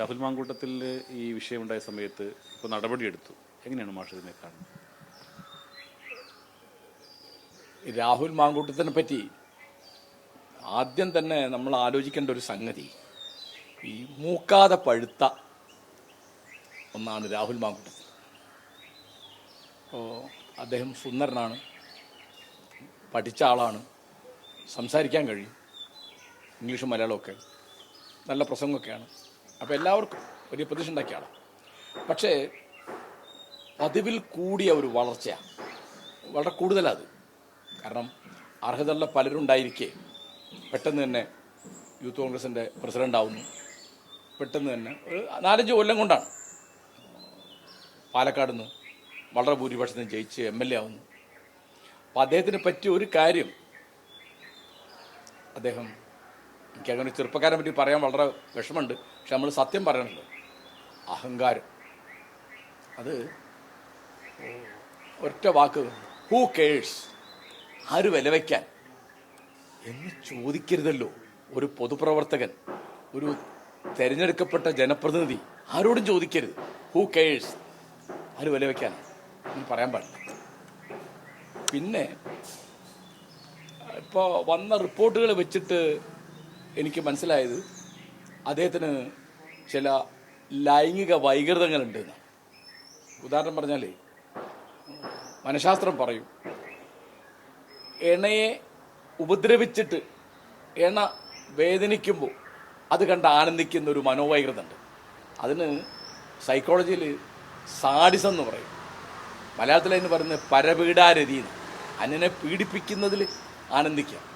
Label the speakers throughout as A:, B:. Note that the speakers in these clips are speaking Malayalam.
A: രാഹുൽ മാങ്കൂട്ടത്തിൽ ഈ വിഷയമുണ്ടായ സമയത്ത് ഇപ്പോൾ നടപടിയെടുത്തു. എങ്ങനെയാണ് മാഷ് ഇതിനെ കാണുന്നത്?
B: രാഹുൽ മാങ്കൂട്ടത്തിനെ പറ്റി ആദ്യം തന്നെ നമ്മൾ ആലോചിക്കേണ്ട ഒരു സംഗതി ഈ മൂക്കാതെ പഴുത്ത ഒന്നാണ് രാഹുൽ മാങ്കൂട്ടത്തിൽ അപ്പോൾ അദ്ദേഹം സുന്ദരനാണ് പഠിച്ച ആളാണ് സംസാരിക്കാൻ കഴിയും ഇംഗ്ലീഷും മലയാളമൊക്കെ നല്ല പ്രസംഗമൊക്കെയാണ്. അപ്പോൾ എല്ലാവർക്കും വലിയ പ്രതീക്ഷ ഉണ്ടാക്കിയാണ്. പക്ഷേ പതിവിൽ കൂടിയ ഒരു വളർച്ചയാണ്. വളരെ കൂടുതലത് കാരണം അർഹതയുള്ള പലരുണ്ടായിരിക്കെ പെട്ടെന്ന് തന്നെ യൂത്ത് കോൺഗ്രസിന്റെ പ്രസിഡന്റ് ആവുന്നു. പെട്ടെന്ന് തന്നെ ഒരു നാലഞ്ച് കൊല്ലം കൊണ്ടാണ്. പാലക്കാട് നിന്ന് വളരെ ഭൂരിപക്ഷത്തിന് ജയിച്ച് എം എൽ എ ആവുന്നു. അപ്പോൾ അദ്ദേഹത്തിന് പറ്റിയ ഒരു കാര്യം അദ്ദേഹം എനിക്ക് അങ്ങനെ ചെറുപ്പക്കാരെ പറ്റി പറയാൻ വളരെ വിഷമമുണ്ട്. പക്ഷെ നമ്മൾ സത്യം പറയണല്ലോ. അഹങ്കാരം. അത് ഒറ്റ വാക്ക്. ഹൂ കേഴ്സ് ആര് വിലവയ്ക്കാൻ? എന്ന് ചോദിക്കരുതല്ലോ. ഒരു പൊതുപ്രവർത്തകൻ ഒരു തിരഞ്ഞെടുക്കപ്പെട്ട ജനപ്രതിനിധി ആരോടും ചോദിക്കരുത്. ഹൂ കേഴ്സ് ആര് വിലവയ്ക്കാൻ? എന്ന് പറയാൻ പാടില്ല. പിന്നെ ഇപ്പോൾ വന്ന റിപ്പോർട്ടുകൾ വെച്ചിട്ട് എനിക്ക് മനസ്സിലായത് അദ്ദേഹത്തിന് ചില ലൈംഗിക വൈകൃതങ്ങളുണ്ട് ഉദാഹരണം പറഞ്ഞാലേ മനഃശാസ്ത്രം പറയും എണയെ ഉപദ്രവിച്ചിട്ട് എണ വേദനിക്കുമ്പോൾ അത് കണ്ട് ആനന്ദിക്കുന്ന ഒരു മനോവൈകൃതമുണ്ട്. അതിന് സൈക്കോളജിയിൽ സാഡിസം എന്ന് പറയും. മലയാളത്തിൽ അതിന് പറയുന്നത് പരപീഡാരതി. അന്യനെ പീഡിപ്പിക്കുന്നതിൽ ആനന്ദിക്കുക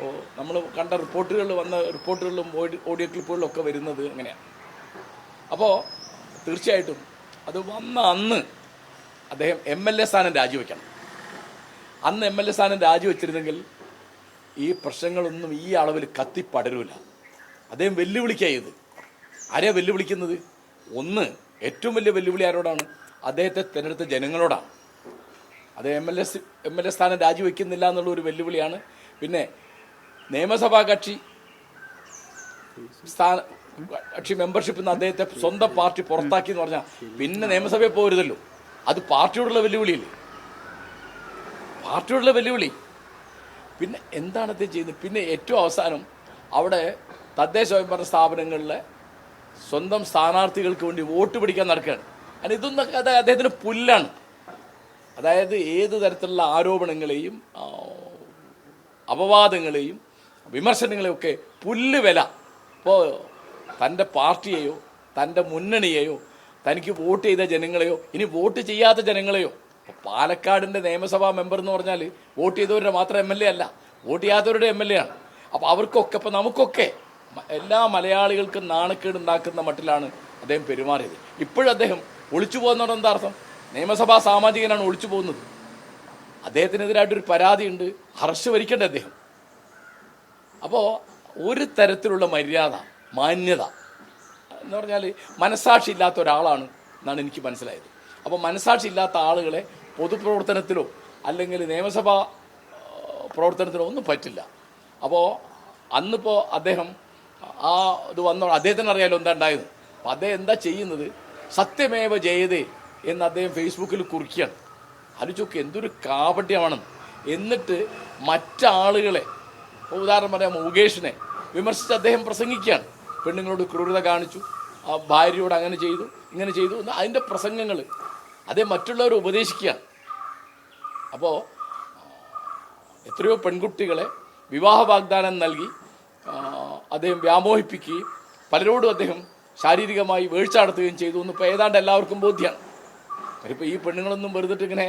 B: അപ്പോൾ നമ്മൾ കണ്ട റിപ്പോർട്ടുകളിൽ വന്ന റിപ്പോർട്ടുകളിലും ഓഡിയോ ക്ലിപ്പുകളിലും ഒക്കെ വരുന്നത് അങ്ങനെയാണ് അപ്പോൾ തീർച്ചയായിട്ടും അത് വന്ന അന്ന് അദ്ദേഹം എം എൽ എ സ്ഥാനം രാജിവെക്കണം. അന്ന് എം എൽ എ സ്ഥാനം രാജിവെച്ചിരുന്നെങ്കിൽ ഈ പ്രശ്നങ്ങളൊന്നും ഈ അളവിൽ കത്തിപ്പടരൂല. അദ്ദേഹം വെല്ലുവിളിക്കായത് ആരെയാണ് ആരെയാ വെല്ലുവിളിക്കുന്നത്? ഒന്ന് ഏറ്റവും വലിയ വെല്ലുവിളി ആരോടാണ്? അദ്ദേഹത്തെ തിരഞ്ഞെടുത്ത ജനങ്ങളോടാണ്. അത് M L A M L A സ്ഥാനം രാജിവെക്കുന്നില്ല എന്നുള്ള ഒരു വെല്ലുവിളിയാണ്. പിന്നെ നിയമസഭാ കക്ഷി. സ്ഥാന കക്ഷി മെമ്പർഷിപ്പിൽ നിന്ന് അദ്ദേഹത്തെ സ്വന്തം പാർട്ടി പുറത്താക്കി എന്ന് പറഞ്ഞാൽ പിന്നെ നിയമസഭയിൽ പോരുതല്ലോ. അത് പാർട്ടിയോടുള്ള വെല്ലുവിളിയില്ലേ? പാർട്ടിയോടുള്ള വെല്ലുവിളി. പിന്നെ എന്താണ് അദ്ദേഹം ചെയ്യുന്നത്? പിന്നെ ഏറ്റവും അവസാനം അവിടെ തദ്ദേശ സ്വയംഭരണ സ്ഥാപനങ്ങളിലെ സ്വന്തം സ്ഥാനാർത്ഥികൾക്ക് വേണ്ടി വോട്ട് പിടിക്കാൻ നടക്കുകയാണ്. കാരണം ഇതൊന്നൊക്കെ അത് അദ്ദേഹത്തിന് പുല്ലാണ്. അതായത് ഏത് തരത്തിലുള്ള ആരോപണങ്ങളെയും അപവാദങ്ങളെയും വിമർശനങ്ങളെയും ഒക്കെ പുല്ല് വില ഇപ്പോൾ തന്റെ പാർട്ടിയെയോ തന്റെ മുന്നണിയെയോ തനിക്ക് വോട്ട് ചെയ്ത ജനങ്ങളെയോ ഇനി വോട്ട് ചെയ്യാത്ത ജനങ്ങളെയോ പാലക്കാടിന്റെ നിയമസഭാ മെമ്പർ എന്ന് പറഞ്ഞാൽ വോട്ട് ചെയ്തവരുടെ മാത്രം എം എൽ എ അല്ല വോട്ട് ചെയ്യാത്തവരുടെ എം എൽ എ ആണ്. അപ്പോൾ അവർക്കൊക്കെ ഇപ്പം നമുക്കൊക്കെ എല്ലാ മലയാളികൾക്കും നാണക്കേട് ഉണ്ടാക്കുന്ന മട്ടിലാണ് അദ്ദേഹം പെരുമാറിയത്. ഇപ്പോഴും അദ്ദേഹം ഒളിച്ചു പോകുന്നതുകൊണ്ട് എന്താ അർത്ഥം? നിയമസഭാ സാമാജികനാണ് ഒളിച്ചു പോകുന്നത്. അദ്ദേഹത്തിനെതിരായിട്ടൊരു പരാതിയുണ്ട്. ഹർഷ് വരിക്കേണ്ട അദ്ദേഹം? അപ്പോൾ ഒരു തരത്തിലുള്ള മര്യാദ മാന്യത എന്ന് പറഞ്ഞാൽ മനസ്സാക്ഷി ഇല്ലാത്ത ഒരാളാണ് എന്നാണ് എനിക്ക് മനസ്സിലായത്. അപ്പോൾ മനസ്സാക്ഷി ഇല്ലാത്ത ആളുകളെ പൊതുപ്രവർത്തനത്തിലോ അല്ലെങ്കിൽ നിയമസഭാ പ്രവർത്തനത്തിലോ ഒന്നും പറ്റില്ല. അപ്പോൾ അന്നിപ്പോൾ അദ്ദേഹം ആ ഇത് വന്നോ അദ്ദേഹത്തിന് അറിയാലോ എന്താ ഉണ്ടായത്. അപ്പോൾ അദ്ദേഹം എന്താ ചെയ്യുന്നത്? സത്യമേവ ജയതേ എന്ന് അദ്ദേഹം ഫേസ്ബുക്കിൽ കുറിക്കുകയാണ്. ആലോചിച്ചോക്ക് എന്തൊരു കാപട്യമാണെന്ന്. എന്നിട്ട് മറ്റാളുകളെ ഉദാഹരണം പറയാം മുകേഷിനെ വിമർശിച്ച് അദ്ദേഹം പ്രസംഗിക്കുകയാണ്. പെണ്ണുങ്ങളോട് ക്രൂരത കാണിച്ചു ആ ഭാര്യയോട് അങ്ങനെ ചെയ്തു ഇങ്ങനെ ചെയ്തു അതിന്റെ പ്രസംഗങ്ങൾ അതേ മറ്റുള്ളവർ ഉപദേശിക്കുകയാണ്. അപ്പോൾ എത്രയോ പെൺകുട്ടികളെ വിവാഹ വാഗ്ദാനം നൽകി അദ്ദേഹം വ്യാമോഹിപ്പിക്കുകയും പലരോടും അദ്ദേഹം ശാരീരികമായി വീഴ്ച നടത്തുകയും ചെയ്തു എന്ന് ഇപ്പോൾ ഏതാണ്ട് എല്ലാവർക്കും ബോധ്യമാണ് ഇപ്പോൾ ഈ പെണ്ണുങ്ങളൊന്നും വെറുതെ ഇങ്ങനെ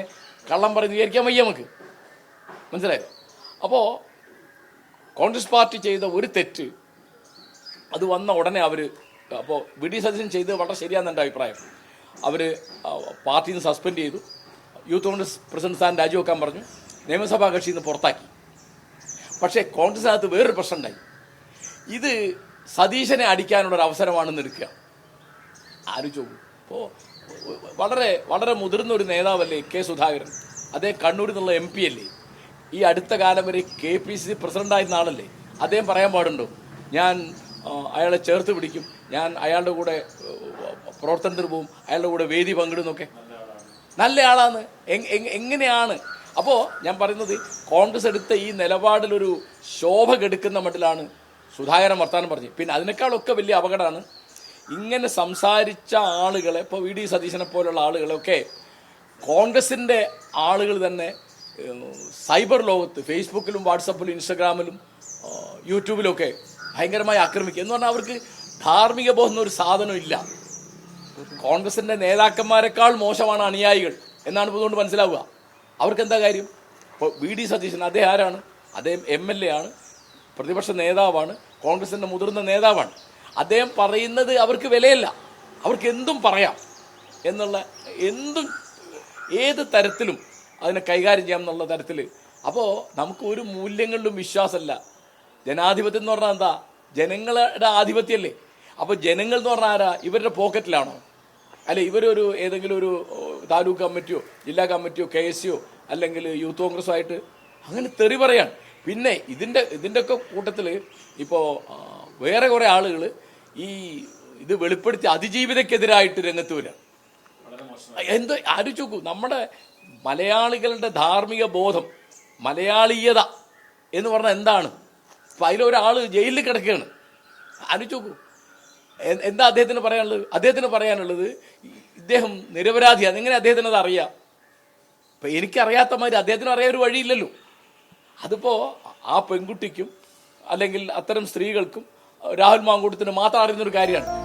B: കള്ളം പറഞ്ഞ് വിചാരിക്കാൻ വയ്യ നമുക്ക്. മനസ്സിലായോ? അപ്പോൾ കോൺഗ്രസ് പാർട്ടി ചെയ്ത ഒരു തെറ്റ് അത് വന്ന ഉടനെ അവർ അപ്പോൾ വി ഡി സതീശൻ ചെയ്തത് വളരെ ശരിയാണെന്ന് എന്റെ അഭിപ്രായം. അവർ പാർട്ടിയിൽ നിന്ന് സസ്പെൻഡ് ചെയ്തു. യൂത്ത് കോൺഗ്രസ് പ്രസിഡന്റ് സ്ഥാനം രാജിവെക്കാൻ പറഞ്ഞു നിയമസഭാ കക്ഷിയിൽ നിന്ന് പുറത്താക്കി. പക്ഷേ കോൺഗ്രസിനകത്ത് വേറൊരു പ്രശ്നം ഉണ്ടായി. ഇത് സതീശനെ അടിക്കാനുള്ള ഒരു അവസരമാണെന്ന് എടുക്കുക. ആര് ചോദിക്കും ഇപ്പോൾ വളരെ വളരെ മുതിർന്ന ഒരു നേതാവല്ലേ കെ സുധാകരൻ? അദ്ദേഹം കണ്ണൂരിൽ നിന്നുള്ള എം പി അല്ലേ? ഈ അടുത്ത കാലം വരെ കെ പി സി സി പ്രസിഡന്റായിരുന്ന ആളല്ലേ അദ്ദേഹം പറയാൻ പാടുണ്ടോ? ഞാൻ അയാളെ ചേർത്ത് പിടിക്കും. ഞാൻ അയാളുടെ കൂടെ പ്രവർത്തനത്തിന് പോവും അയാളുടെ കൂടെ വേദി പങ്കിടുന്നൊക്കെ. നല്ല ആളാണ് എങ്- എങ്- എങ്ങനെയാണ്? അപ്പോൾ ഞാൻ പറയുന്നത് കോൺഗ്രസ് എടുത്ത ഈ നിലപാടിലൊരു ശോഭ കെടുക്കുന്ന മട്ടിലാണ് സുധാകരൻ വർത്താനം പറഞ്ഞു പിന്നെ അതിനേക്കാളൊക്കെ വലിയ അപകടമാണ് ഇങ്ങനെ സംസാരിച്ച ആളുകളെ ഇപ്പോൾ വി. ഡി. സതീശനെ പോലുള്ള ആളുകളൊക്കെ കോൺഗ്രസിന്റെ ആളുകൾ തന്നെ സൈബർ ലോകത്ത് ഫേസ്ബുക്കിലും വാട്സപ്പിലും ഇൻസ്റ്റഗ്രാമിലും യൂട്യൂബിലും യൂട്യൂബിലൊക്കെ ഭയങ്കരമായി ആക്രമിക്കുക. എന്ന് പറഞ്ഞാൽ അവർക്ക് ധാർമ്മിക ബോധം ഒരു സാധനം ഇല്ല. കോൺഗ്രസിന്റെ നേതാക്കന്മാരെക്കാൾ മോശമാണ് അനുയായികൾ എന്നാണ് ഇതുകൊണ്ട് മനസ്സിലാവുക. അവർക്ക് എന്താ കാര്യം? ഇപ്പോൾ വി ഡി സതീശൻ അദ്ദേഹം ആരാണ്? അദ്ദേഹം എം എൽ എ ആണ് പ്രതിപക്ഷ നേതാവാണ് കോൺഗ്രസിന്റെ മുതിർന്ന നേതാവാണ്. അദ്ദേഹം പറയുന്നത് അവർക്ക് വിലയല്ല. അവർക്ക് എന്തും പറയാം എന്നുള്ള എന്തും ഏത് തരത്തിലും അതിനെ കൈകാര്യം ചെയ്യാം എന്നുള്ള തരത്തിൽ അപ്പോൾ നമുക്ക് ഒരു മൂല്യങ്ങളിലും വിശ്വാസമല്ല. ജനാധിപത്യം എന്ന് പറഞ്ഞാൽ എന്താ? ജനങ്ങളുടെ ആധിപത്യമല്ലേ? അപ്പോൾ ജനങ്ങൾ എന്ന് പറഞ്ഞാൽ ആരാ? ഇവരുടെ പോക്കറ്റിലാണോ? അല്ല ഇവരൊരു ഏതെങ്കിലും ഒരു താലൂക്ക് കമ്മിറ്റിയോ ജില്ലാ കമ്മിറ്റിയോ കെ എസ് സിയോ അല്ലെങ്കിൽ യൂത്ത് കോൺഗ്രസോ ആയിട്ട് അങ്ങനെ തെറി പറയാണ്. പിന്നെ ഇതിന്റെ ഇതിന്റെയൊക്കെ കൂട്ടത്തിൽ ഇപ്പോൾ വേറെ കുറേ ആളുകൾ ഈ ഇത് വെളിപ്പെടുത്തി അതിജീവിതക്കെതിരായിട്ട് രംഗത്ത് വരിക എന്ത് ആലോചിച്ച് നോക്കൂ. നമ്മുടെ മലയാളികളുടെ ധാർമ്മിക ബോധം മലയാളീയത എന്ന് പറഞ്ഞാൽ എന്താണ്? ഇപ്പം അതിലൊരാൾ ജയിലിൽ കിടക്കുകയാണ്. ആലോചിച്ച് നോക്കൂ. എന്താ അദ്ദേഹത്തിന് പറയാനുള്ളത്? അദ്ദേഹത്തിന് പറയാനുള്ളത് ഇദ്ദേഹം നിരപരാധിയാണ്. എങ്ങനെ അദ്ദേഹത്തിന് അത് അറിയാം? ഇപ്പം എനിക്കറിയാത്ത മാതിരി അദ്ദേഹത്തിന് അറിയാൻ ഒരു വഴിയില്ലല്ലോ. അതിപ്പോൾ ആ പെൺകുട്ടിക്കും അല്ലെങ്കിൽ അത്തരം സ്ത്രീകൾക്കും രാഹുൽ മാങ്കൂട്ടത്തിന് മാത്രം അറിയുന്നൊരു കാര്യമാണ്.